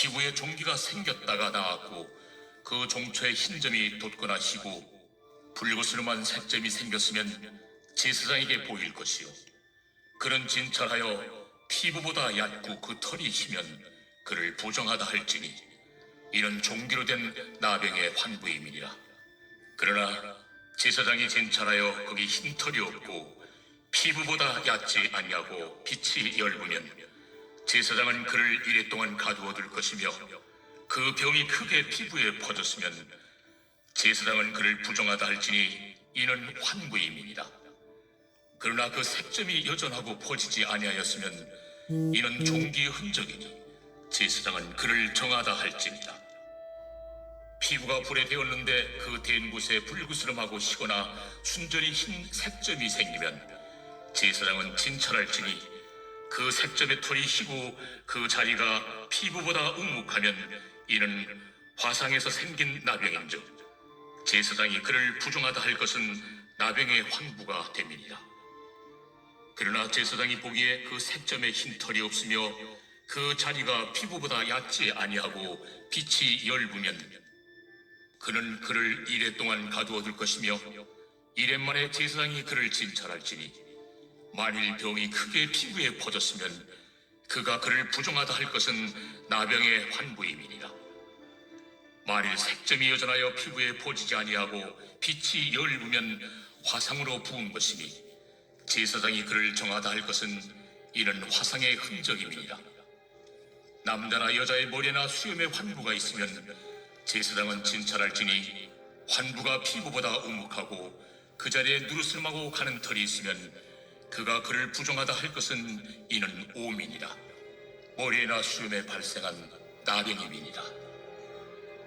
피부에 종기가 생겼다가 나았고 그 종초에 흰 점이 돋거나 시고 불구스름한 색점이 생겼으면 제사장에게 보일 것이요. 그는 진찰하여 피부보다 얕고 그 털이 희면 그를 부정하다 할지니 이는 종기로 된 나병의 환부임이니라. 그러나 제사장이 진찰하여 거기 흰 털이 없고 피부보다 얕지 아니하고 빛이 엷으면 제사장은 그를 이래 동안 가두어 둘 것이며 그 병이 크게 피부에 퍼졌으면 제사장은 그를 부정하다 할지니 이는 환부임이니라. 그러나 그 색점이 여전하고 퍼지지 아니하였으면 이는 종기의 흔적이니 제사장은 그를 정하다 할지니라. 피부가 불에 데었는데 그댄 곳에 불구스름하고 시거나 순전히 흰 색점이 생기면 제사장은 진찰할지니 그 색점의 털이 희고 그 자리가 피부보다 묵묵하면 이는 화상에서 생긴 나병인즉 제사장이 그를 부정하다 할 것은 나병의 황부가 됨이니라. 그러나 제사장이 보기에 그 색점에 흰 털이 없으며 그 자리가 피부보다 얕지 아니하고 빛이 엷으면 그는 그를 이래 동안 가두어 둘 것이며 이래 만에 제사장이 그를 진찰할지니 만일 병이 크게 피부에 퍼졌으면 그가 그를 부정하다 할 것은 나병의 환부임이니라. 만일 색점이 여전하여 피부에 퍼지지 아니하고 빛이 엷으면 화상으로 부은 것이니 제사장이 그를 정하다 할 것은 이는 화상의 흔적임이니라. 남자나 여자의 머리나 수염에 환부가 있으면 제사장은 진찰할지니 환부가 피부보다 우묵하고 그 자리에 누르스름하고 가는 털이 있으면 그가 그를 부정하다 할 것은 이는 오민이라. 머리에나 수염에 발생한 나병임이니라.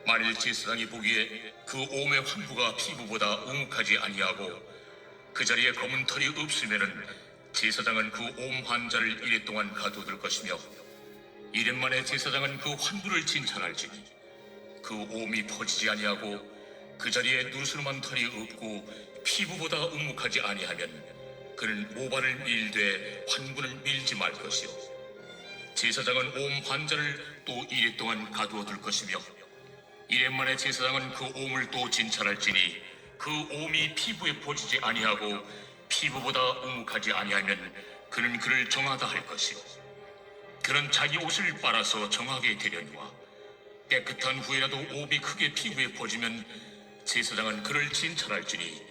만일 제사장이 보기에 그 오의 환부가 피부보다 우묵하지 아니하고 그 자리에 검은 털이 없으면은 제사장은 그 옴 환자를 이래 동안 가둬둘 것이며 이래 만에 제사장은 그 환부를 진찰할지니 그 옴이 퍼지지 아니하고 그 자리에 누르스름한 털이 없고 피부보다 우묵하지 아니하면 그는 오발을 밀되 환부를 밀지 말 것이요. 제사장은 옴 환자를 또 이래 동안 가두어 둘 것이며 이래 만에 제사장은 그 옴을 또 진찰할지니 그 옴이 피부에 퍼지지 아니하고 피부보다 우묵하지 아니하면 그는 그를 정하다 할 것이요. 그는 자기 옷을 빨아서 정하게 되려니와 깨끗한 후에라도 옴이 크게 피부에 퍼지면 제사장은 그를 진찰할지니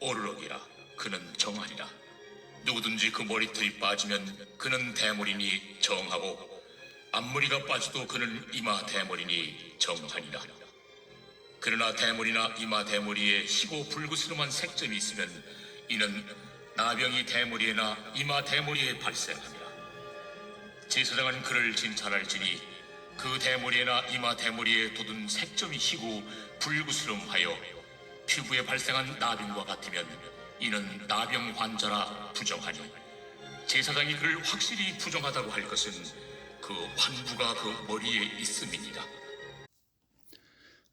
오르럭이라. 그는 정하리라. 누구든지 그 머리털이 빠지면 그는 대머리니 정하고 앞머리가 빠져도 그는 이마 대머리니 정하니라. 그러나 대머리나 이마 대머리에 희고 불구스름한 색점이 있으면 이는 나병이 대머리에나 이마 대머리에 발생하니라 제사장은 그를 진찰할지니 그 대머리에나 이마 대머리에 돋은 색점이 희고 불구스름하여 피부에 발생한 나병과 같으면 이는 나병 환자라 부정하니 제사장이 그를 확실히 부정하다고 할 것은 그 환부가 그 머리에 있음이니라.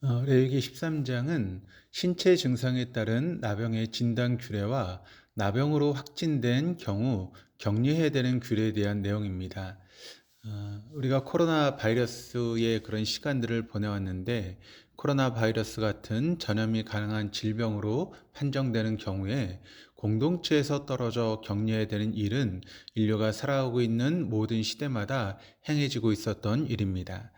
어, 레위기 13장은 신체 증상에 따른 나병의 진단 규례와 나병으로 확진된 경우 격리해야 되는 규례에 대한 내용입니다. 어, 우리가 코로나 바이러스의 그런 시간들을 보내왔는데 코로나 바이러스 같은 전염이 가능한 질병으로 판정되는 경우에 공동체에서 떨어져 격려해야 되는 일은 인류가 살아가고 있는 모든 시대마다 행해지고 있었던 일입니다.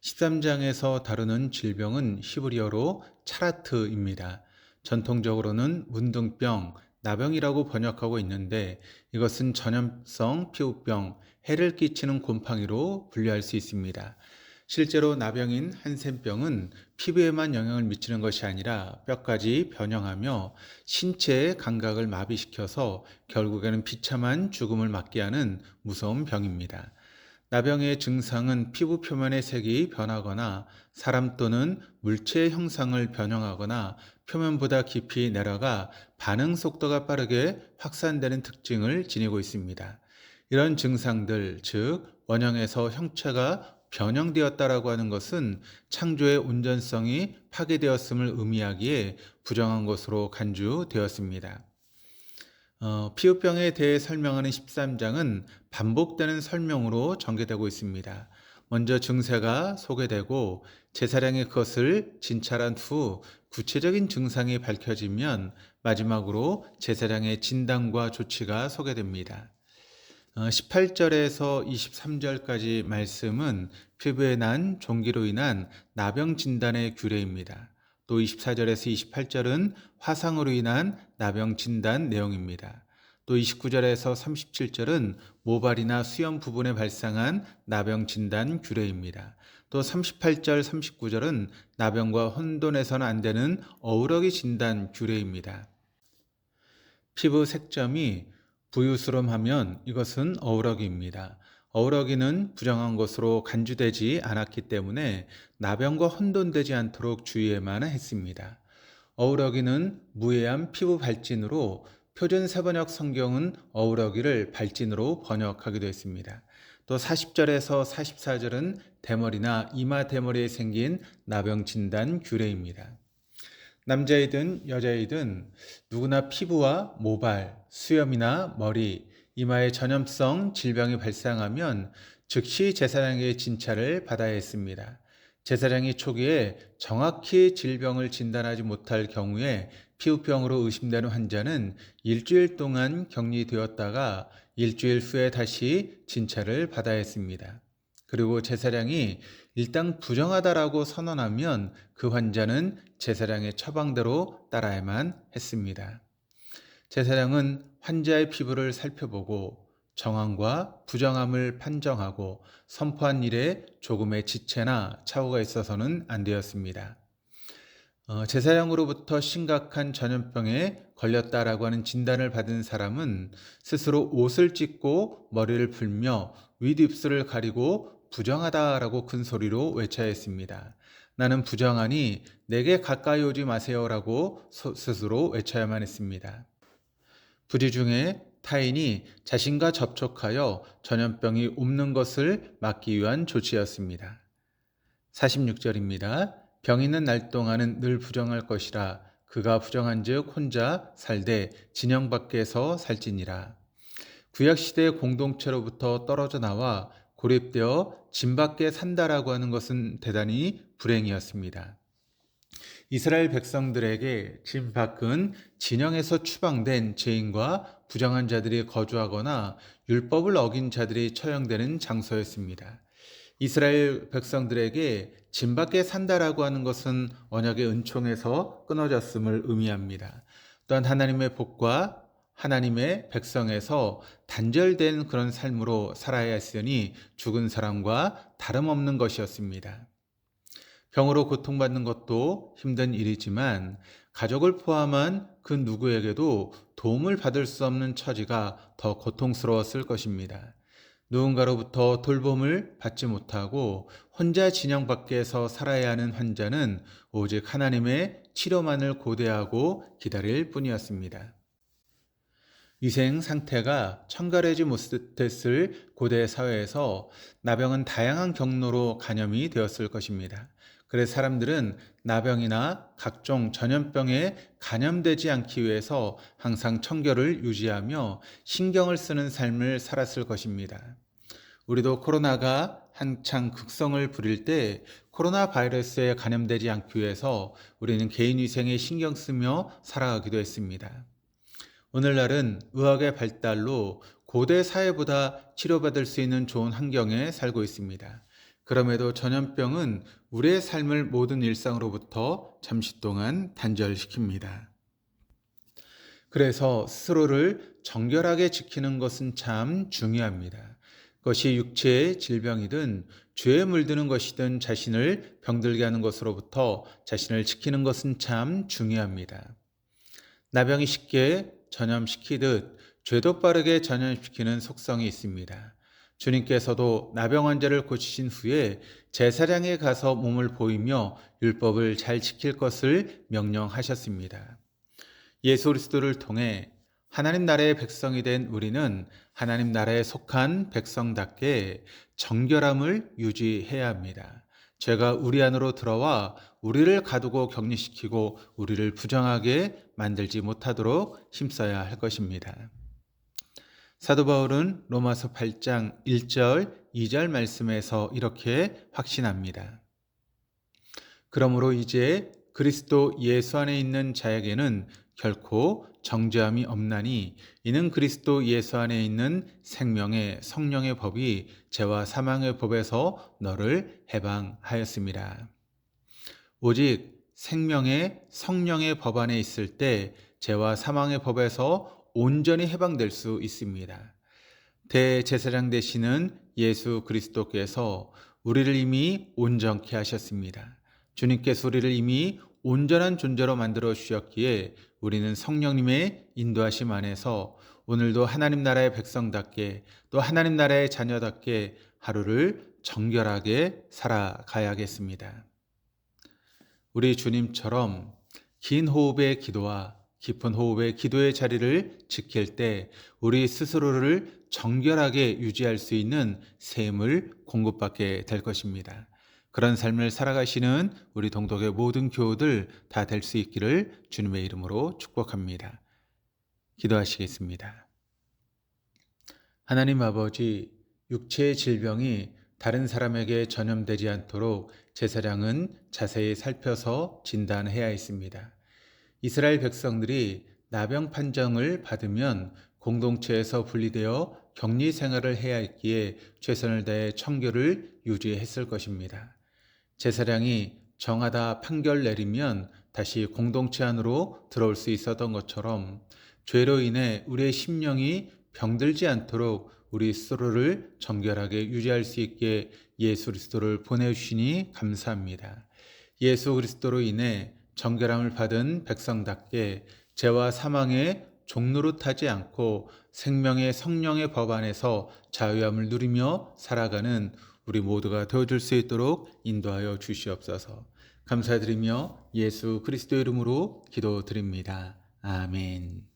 13장에서 다루는 질병은 히브리어로 차라트입니다. 전통적으로는 문둥병, 나병이라고 번역하고 있는데 이것은 전염성 피부병, 해를 끼치는 곰팡이로 분류할 수 있습니다. 실제로 나병인 한센병은 피부에만 영향을 미치는 것이 아니라 뼈까지 변형하며 신체의 감각을 마비시켜서 결국에는 비참한 죽음을 맞게 하는 무서운 병입니다. 나병의 증상은 피부 표면의 색이 변하거나 사람 또는 물체의 형상을 변형하거나 표면보다 깊이 내려가 반응 속도가 빠르게 확산되는 특징을 지니고 있습니다. 이런 증상들, 즉 원형에서 형체가 변형되었다라고 하는 것은 창조의 온전성이 파괴되었음을 의미하기에 부정한 것으로 간주되었습니다. 어, 피부병에 대해 설명하는 13장은 반복되는 설명으로 전개되고 있습니다. 먼저 증세가 소개되고 제사량이 그것을 진찰한 후 구체적인 증상이 밝혀지면 마지막으로 제사량의 진단과 조치가 소개됩니다. 18절에서 23절까지 말씀은 피부에 난 종기로 인한 나병 진단의 규례입니다. 또 24절에서 28절은 화상으로 인한 나병 진단 내용입니다. 또 29절에서 37절은 모발이나 수염 부분에 발생한 나병 진단 규례입니다. 또 38절, 39절은 나병과 혼돈해서는 안 되는 어우러기 진단 규례입니다. 피부 색점이 부유스름하면 이것은 어우러기입니다. 어우러기는 부정한 것으로 간주되지 않았기 때문에 나병과 혼돈되지 않도록 주의해만 했습니다. 어우러기는 무해한 피부 발진으로 표준 세번역 성경은 어우러기를 발진으로 번역하기도 했습니다. 또 40절에서 44절은 대머리나 이마 대머리에 생긴 나병 진단 규례입니다. 남자이든 여자이든 누구나 피부와 모발, 수염이나 머리, 이마에 전염성 질병이 발생하면 즉시 제사장의 진찰을 받아야 했습니다. 제사장이 초기에 정확히 질병을 진단하지 못할 경우에 피부병으로 의심되는 환자는 일주일 동안 격리되었다가 일주일 후에 다시 진찰을 받아야 했습니다. 그리고 제사장이 일단 부정하다라고 선언하면 그 환자는 제사장의 처방대로 따라야만 했습니다. 제사장은 환자의 피부를 살펴보고 정황과 부정함을 판정하고 선포한 일에 조금의 지체나 착오가 있어서는 안 되었습니다. 어, 제사장으로부터 심각한 전염병에 걸렸다라고 하는 진단을 받은 사람은 스스로 옷을 찢고 머리를 풀며 윗입술을 가리고 부정하다라고 큰 소리로 외쳐야 했습니다. 나는 부정하니 내게 가까이 오지 마세요라고 스스로 외쳐야만 했습니다. 부지 중에 타인이 자신과 접촉하여 전염병이 옮는 것을 막기 위한 조치였습니다. 46절입니다. 병 있는 날 동안은 늘 부정할 것이라 그가 부정한즉 혼자 살되 진영 밖에서 살지니라. 구약 시대 공동체로부터 떨어져 나와 고립되어 진 밖에 산다라고 하는 것은 대단히 불행이었습니다. 이스라엘 백성들에게 진 밖은 진영에서 추방된 죄인과 부정한 자들이 거주하거나 율법을 어긴 자들이 처형되는 장소였습니다. 이스라엘 백성들에게 진 밖에 산다라고 하는 것은 언약의 은총에서 끊어졌음을 의미합니다. 또한 하나님의 복과 하나님의 백성에서 단절된 그런 삶으로 살아야 했으니 죽은 사람과 다름없는 것이었습니다. 병으로 고통받는 것도 힘든 일이지만 가족을 포함한 그 누구에게도 도움을 받을 수 없는 처지가 더 고통스러웠을 것입니다. 누군가로부터 돌봄을 받지 못하고 혼자 진영 밖에서 살아야 하는 환자는 오직 하나님의 치료만을 고대하고 기다릴 뿐이었습니다. 위생 상태가 청결하지 못했을 고대 사회에서 나병은 다양한 경로로 감염이 되었을 것입니다. 그래서 사람들은 나병이나 각종 전염병에 감염되지 않기 위해서 항상 청결을 유지하며 신경을 쓰는 삶을 살았을 것입니다. 우리도 코로나가 한창 극성을 부릴 때 코로나 바이러스에 감염되지 않기 위해서 우리는 개인 위생에 신경 쓰며 살아가기도 했습니다. 오늘날은 의학의 발달로 고대 사회보다 치료받을 수 있는 좋은 환경에 살고 있습니다. 그럼에도 전염병은 우리의 삶을 모든 일상으로부터 잠시 동안 단절시킵니다. 그래서 스스로를 정결하게 지키는 것은 참 중요합니다. 그것이 육체의 질병이든 죄에 물드는 것이든 자신을 병들게 하는 것으로부터 자신을 지키는 것은 참 중요합니다. 나병이 쉽게 전염시키듯 죄도 빠르게 전염시키는 속성이 있습니다. 주님께서도 나병 환자를 고치신 후에 제사장에 가서 몸을 보이며 율법을 잘 지킬 것을 명령하셨습니다. 예수 그리스도를 통해 하나님 나라의 백성이 된 우리는 하나님 나라에 속한 백성답게 정결함을 유지해야 합니다. 죄가 우리 안으로 들어와 우리를 가두고 격리시키고 우리를 부정하게 만들지 못하도록 힘써야 할 것입니다. 사도 바울은 로마서 8장 1절, 2절 말씀에서 이렇게 확신합니다. 그러므로 이제 그리스도 예수 안에 있는 자에게는 결코 정죄함이 없나니 이는 그리스도 예수 안에 있는 생명의 성령의 법이 죄와 사망의 법에서 너를 해방하였습니다. 오직 생명의 성령의 법 안에 있을 때 죄와 사망의 법에서 온전히 해방될 수 있습니다. 대제사장 되시는 예수 그리스도께서 우리를 이미 온전케 하셨습니다. 주님께서 우리를 이미 온전한 존재로 만들어 주셨기에 우리는 성령님의 인도하심 안에서 오늘도 하나님 나라의 백성답게 또 하나님 나라의 자녀답게 하루를 정결하게 살아가야겠습니다. 우리 주님처럼 긴 호흡의 기도와 깊은 호흡의 기도의 자리를 지킬 때 우리 스스로를 정결하게 유지할 수 있는 샘을 공급받게 될 것입니다. 그런 삶을 살아가시는 우리 동독의 모든 교우들 다 될 수 있기를 주님의 이름으로 축복합니다. 기도하시겠습니다. 하나님 아버지, 육체의 질병이 다른 사람에게 전염되지 않도록 제사장은 자세히 살펴서 진단해야 했습니다. 이스라엘 백성들이 나병 판정을 받으면 공동체에서 분리되어 격리 생활을 해야 했기에 최선을 다해 청교를 유지했을 것입니다. 제사장이 정하다 판결 내리면 다시 공동체 안으로 들어올 수 있었던 것처럼 죄로 인해 우리의 심령이 병들지 않도록 우리 스스로를 정결하게 유지할 수 있게 예수 그리스도를 보내주시니 감사합니다. 예수 그리스도로 인해 정결함을 받은 백성답게 죄와 사망의 타지 않고 생명의 성령의 법 안에서 자유함을 누리며 살아가는 우리 모두가 되어줄 수 있도록 인도하여 주시옵소서. 감사드리며 예수 그리스도 이름으로 기도드립니다. 아멘.